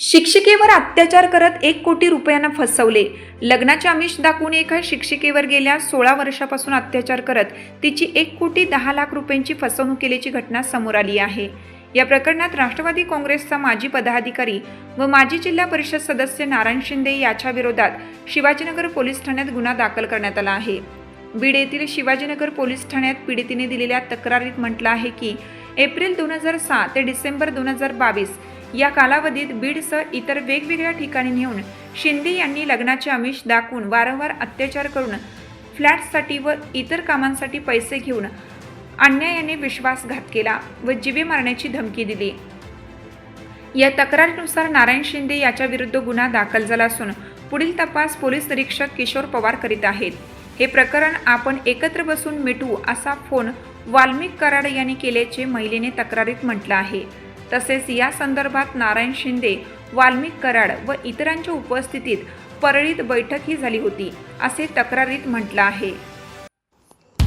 शिक्षिकेवर अत्याचार करत एक कोटी रुपयांना फसवले. लग्नाचे आमिष दाखवून एका शिक्षिकेवर गेल्या सोळा वर्षापासून अत्याचार करत तिची एक कोटी दहा लाख रुपयांची फसवणूक केल्याची घटना समोर आली आहे. या प्रकरणात राष्ट्रवादी काँग्रेसचा माजी पदाधिकारी व माजी जिल्हा परिषद सदस्य नारायण शिंदे याच्या विरोधात शिवाजीनगर पोलीस ठाण्यात गुन्हा दाखल करण्यात आला आहे. बीड येथील शिवाजीनगर पोलीस ठाण्यात पीडितीने दिलेल्या तक्रारीत म्हटलं आहे की एप्रिल दोन हजार सहा ते डिसेंबर दोन हजार बावीस या कालावधीत बीडसह इतर वेगवेगळ्या ठिकाणी नेऊन शिंदे यांनी लग्नाचे आमिष दाखवून वारंवार अत्याचार करून फ्लॅटसाठी व इतर कामांसाठी पैसे घेऊन अन्यायाने विश्वासघात केला व जीवे मारण्याची धमकी दिली. या तक्रारीनुसार नारायण शिंदे याच्या विरुद्ध गुन्हा दाखल झाला असून पुढील तपास पोलीस निरीक्षक किशोर पवार करीत आहेत. हे प्रकरण आपण एकत्र बसून मिटू असा फोन वाल्मिक कराड यांनी केल्याचे महिलेने तक्रारीत म्हटलं आहे. तसेच या संदर्भात नारायण शिंदे वाल्मिक कराड व इतरांच्या उपस्थितीत परळीत बैठकही झाली होती असे तक्रारीत म्हटलं आहे.